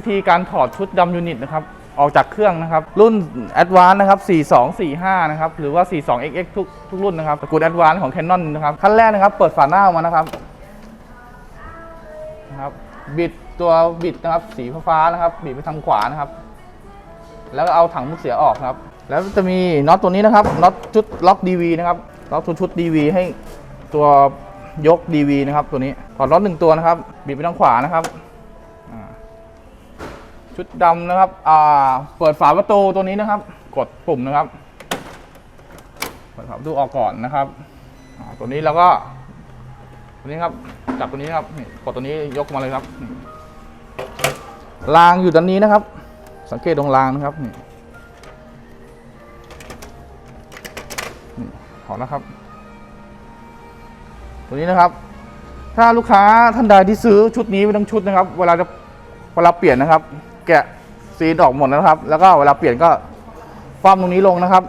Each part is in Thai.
วิธีการถอดชุดดำยูนิตนะครับออกจากเครื่องนะครับ รุ่น Advance นะครับ 4245 นะครับ หรือว่า 42XX ทุกทุกรุ่นนะครับตระกูล Advance ของ Canon นะครับ ขั้นแรกนะครับ เปิดฝาหน้าออกมานะครับนะครับบิดตัวบิดนะครับ สีฟ้านะครับบิดไปทางขวานะครับ แล้วก็เอาถังมุกเสียออกครับ แล้วจะมีน็อตตัวนี้นะครับน็อตชุดล็อก DV นะครับล็อกชุดชุด DV ให้ตัวยก DV นะครับ ตัวนี้ถอดน็อตหนึ่งตัวนะครับ บิดไปทางขวานะครับ ชุดดำนะครับอ่าเปิดฝาประตูตัวนี้นะครับ กดปุ่มนะครับ เปิดฝาประตูออกก่อนนะครับอ่าตัวนี้แล้วก็ ตัวนี้ครับ จับตัวนี้ครับนี่กดตัวนี้ยกมาเลยครับรางอยู่ด้านนี้นะครับ สังเกตตรงรางนะครับนี่นี่ถอนะครับ ตัวนี้นะครับ ถ้าลูกค้าท่านใดที่ซื้อชุดนี้ไม่ต้องชุดนะครับ เวลาจะเวลาเปลี่ยนนะครับ แกะซีนออกหมดนะครับ แล้วก็เวลาเปลี่ยนก็คว่ำตรงนี้ลงนะครับ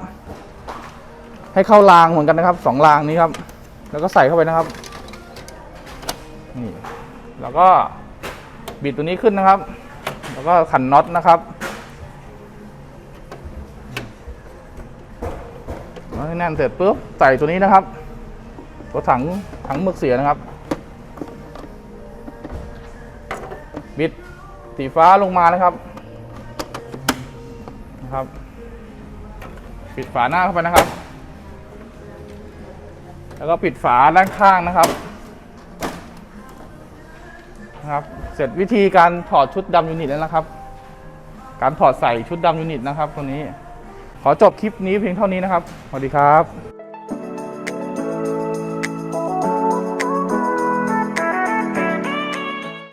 ให้เข้ารางเหมือนกันนะครับสองรางนี้ครับ แล้วก็ใส่เข้าไปนะครับนี่แล้วก็บิดตัวนี้ขึ้นนะครับ แล้วก็ขันน็อตนะครับให้แน่นเสร็จปุ๊บใส่ตัวนี้นะครับตัวถังถังหมึกเสียนะครับ บิด สีฟ้าลงมานะครับนะครับ ปิดฝาหน้าเข้าไปนะครับ แล้วก็ปิดฝาด้านข้างนะครับนะครับ เสร็จวิธีการถอดชุดดำยูนิตแล้วนะครับ การถอดใส่ชุดดำยูนิตนะครับตัวนี้ ขอจบคลิปนี้เพียงเท่านี้นะครับ สวัสดีครับ